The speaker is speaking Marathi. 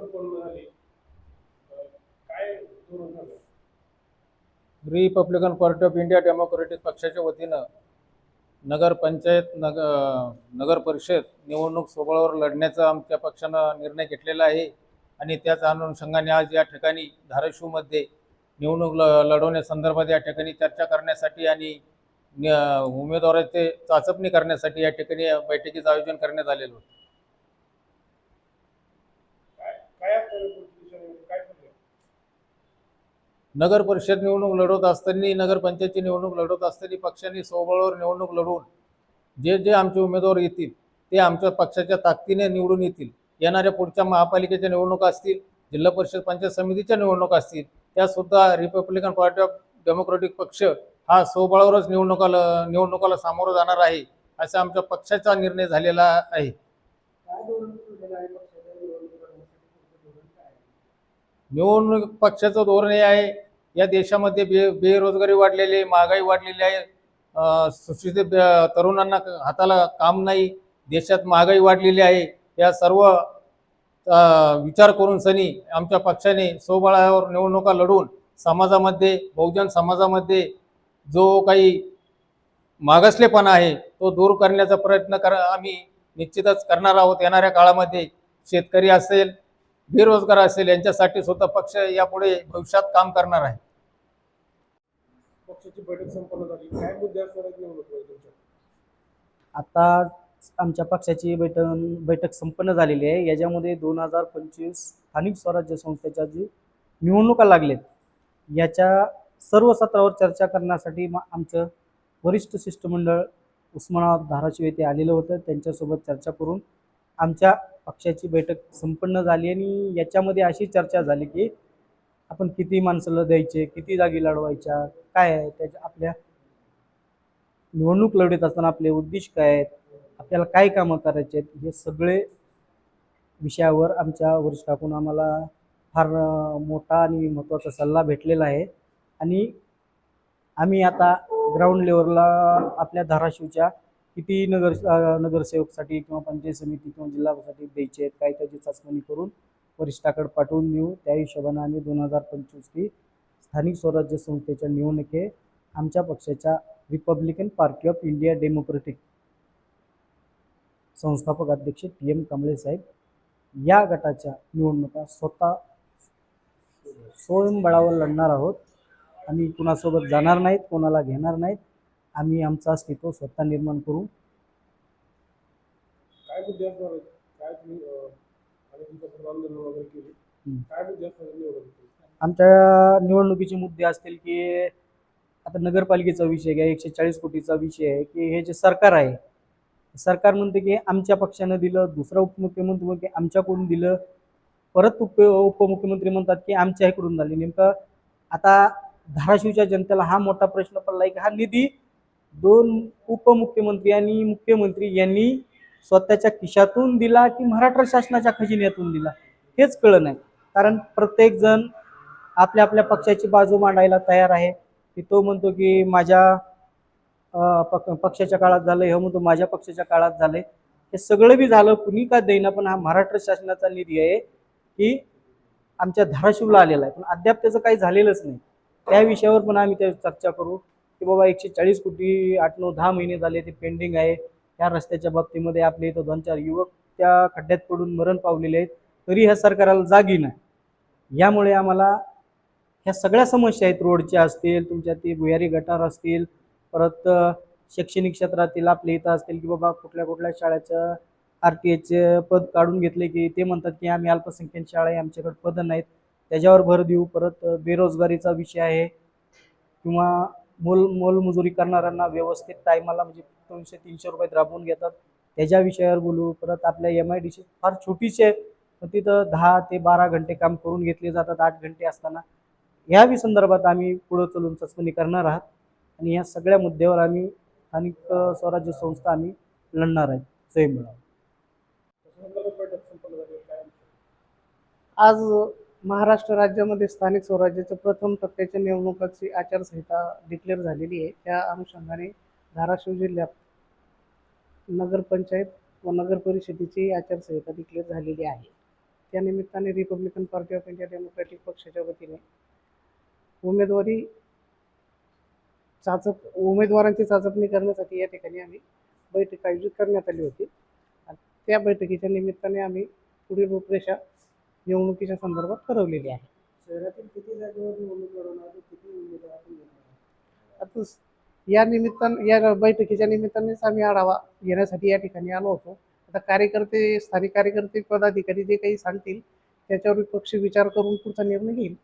संपन्न झाली काय धोरण झालं? Republican Party of India Democratic पक्षाच्या वतीनं नगरपंचायत नग नगर परिषद निवडणूक सोहळ्यावर लढण्याचा आमच्या पक्षानं निर्णय घेतलेला आहे. आणि त्याच अनुषंगाने आज या ठिकाणी धाराशिवमध्ये निवडणूक ल लढवण्यासंदर्भात या ठिकाणी चर्चा करण्यासाठी आणि उमेदवाराचे चाचपणी करण्यासाठी या ठिकाणी बैठकीचं आयोजन करण्यात आलेलं होतं काय काय असणार आहे पुढची दिशा नेमकी? काय ठरलं नगर परिषद निवडणूक लढवत असताना नगर पंचायतची निवडणूक लढवत असताना पक्षांनी सोबळावर निवडणूक लढवून जे जे आमचे उमेदवार येतील ते आमच्या पक्षाच्या ताकदीने निवडून येतील येणाऱ्या पुढच्या महापालिकेच्या निवडणुका असतील जिल्हा परिषद पंचायत समितीच्या निवडणुका असतील त्यासुद्धा रिपब्लिकन पार्टी ऑफ डेमोक्रेटिक पक्ष हा सोबळावरच निवडणुका ल- निवडणुकाला सामोरं जाणार आहे असा आमच्या पक्षाचा निर्णय झालेला आहे? निवडणूक पक्षाचं धोरण हे आहे या देशामध्ये बे बेरोजगारी वाढलेली आहे महागाई वाढलेली आहे. सुशिक्षित तरुणांना हाताला काम नाही देशात महागाई वाढलेली आहे. या सर्व विचार करून सनी आमच्या पक्षाने सोबळावर निवडणुका लढून समाजामध्ये बहुजन समाजामध्ये जो काही मागासलेपणा आहे तो दूर करण्याचा प्रयत्न कर आम्ही निश्चितच करणार आहोत. येणाऱ्या काळामध्ये शेतकरी असेल बेरोजगार असेल यांच्यासाठी सुद्धा पक्ष यापुढे भविष्यात काम करणार आहे. पक्षाची बैठक संपन्न झाली. काय मुद्दे असणार आहेत निवडणुकीमध्ये तुमच्या? आता आमच्या पक्षाची बैठक बैठक संपन्न झालेली आहे. याच्यामध्ये दोन हजार पंचवीस स्थानिक स्वराज्य संस्थेच्या जी निवडणुका लागलेत याच्या सर्व सत्रावर चर्चा करण्यासाठी मा- आमचं वरिष्ठ शिष्टमंडळ उस्मानाबाद धाराशिव येथे आलेलं होतं. त्यांच्यासोबत चर्चा करून आमच्या पक्षाची बैठक संपन्न झाली आणि याच्यामध्ये अशी चर्चा झाली की आपण किती माणसाला द्यायचे किती जागी लढवायच्या काय आहे त्याच्या आपल्या निवडणूक लढवत असताना आपले उद्दिष्ट काय आहेत आपल्याला काय कामं करायचे आहेत हे सगळे विषयावर आमच्या वरिष्ठाकडून आम्हाला फार मोठा आणि महत्त्वाचा सल्ला भेटलेला आहे. आणि आम्ही आता ग्राउंड लेवलला आपल्या धाराशिवच्या किती नगर नगरसेवकसाठी किंवा पंचायत समिती किंवा जिल्हासाठी द्यायचे आहेत काय त्याची चाचणी करून वरिष्ठाकडे पाठवून देऊ. त्या हिशोबानं आम्ही दोन हजार पंचवीसची स्थानिक स्वराज्य संस्थेच्या निवडणुके आमच्या पक्षाच्या Republican Party of India Democratic संस्थापक अध्यक्ष टी एम कांबळे साहेब या गटाच्या निवडणुका स्वतः स्वयंबळावर लढणार आहोत. आम्ही कुणासोबत जाणार नाहीत कोणाला घेणार नाहीत. आम्ही आमचा अस्तित्व स्वतः निर्माण करू. काय आंदोलन वगैरे केली काय मुद्दे आमच्या निवडणुकीचे मुद्दे असतील की आता नगरपालिकेचा विषय घ्या एकशे चाळीस कोटीचा विषय आहे की हे जे सरकार आहे सरकार म्हणते की आमच्या पक्षानं दिलं दुसरा उपमुख्यमंत्री म्हणते की आमच्याकडून दिलं परत उप उपमुख्यमंत्री म्हणतात की आमच्या इकडून झाले. नेमकं आता धाराशिवच्या जनतेला हा मोठा प्रश्न पडला आहे की हा निधी दोन उपमुख्यमंत्री आणि मुख्यमंत्री यांनी स्वतःच्या खिशातून दिला की महाराष्ट्र शासनाच्या खजिन्यातून दिला? हेच कळलं नाही. कारण प्रत्येकजण आपल्या आपल्या पक्षाची बाजू मांडायला तयार आहे. की तो म्हणतो की माझ्या पक पक्षाच्या काळात झालं हे म्हणतो माझ्या पक्षाच्या काळात झालंय. हे सगळं बी झालं कुणी का देईना पण हा महाराष्ट्र शासनाचा निधी आहे की आमच्या धाराशिवला आलेला आहे. पण अद्याप त्याचं काही झालेलंच नाही. त्या विषयावर पण आम्ही त्या चर्चा करू. की बाबा एकशे चाळीस कोटी आठ नऊ दहा महिने झाले ते पेंडिंग आहे. या रस्त्याच्या बाबतीमध्ये आपले इथं दोन चार युवक त्या खड्ड्यात पडून मरण पावलेले आहेत. तरी ह्या सरकाराला जागी नाही. यामुळे आम्हाला ह्या सगळ्या समस्या आहेत. रोडच्या असतील तुमच्या ते भुयारी गटार असतील परत शैक्षणिक क्षेत्रातील आपल्या इथं असतील की बाबा कुठल्या कुठल्या शाळेचं आर टी एचे पद काढून घेतले की ते म्हणतात की आम्ही अल्पसंख्याक शाळा आहे आमच्याकडे पदं नाहीत. त्याच्यावर भर देऊ. परत बेरोजगारीचा विषय आहे. किंवा मोल मोलमजुरी करणाऱ्यांना व्यवस्थित टायमाला म्हणजे दोनशे तीनशे रुपयात राबवून घेतात. त्याच्या विषयावर बोलू परत आपल्या एम आय डी सी फार छोटीशी आहे पण तिथं दहा ते बारा घंटे काम करून घेतले जातात आठ घंटे असताना. या संदर्भात आम्ही पुढं चलून चाचपणी करणार आहात. आणि या सगळ्या मुद्द्यावर आम्ही स्थानिक स्वराज्य संस्था आम्ही लढणार आहेत. स्वयंबळावर कशा आज महाराष्ट्र राज्यामध्ये स्थानिक स्वराज्याच्या प्रथम टप्प्याच्या निवडणुकाची आचारसंहिता डिक्लेअर झालेली आहे. त्या अनुषंगाने धाराशिव जिल्ह्यात नगरपंचायत व नगर परिषदेची आचारसंहिता डिक्लेअर झालेली आहे. त्या निमित्ताने Republican Party of India Democratic पक्षाच्या वतीने उमेदवारी चाचप उमेदवारांची चाचपणी करण्यासाठी या ठिकाणी आम्ही बैठक आयोजित करण्यात आली होती. त्या बैठकीच्या निमित्ताने आम्ही पुढील रूपरेषा निवडणुकीच्या संदर्भात ठरवलेली आहे. शहरातील किती जागेवर निवडणूक लढवणार आता या निमित्तानं या बैठकीच्या निमित्तानेच आम्ही आढावा घेण्यासाठी या ठिकाणी आलो होतो. आता कार्यकर्ते स्थानिक कार्यकर्ते पदाधिकारी जे काही सांगतील त्याच्यावर पक्ष विचार करून पुढचा निर्णय घेईल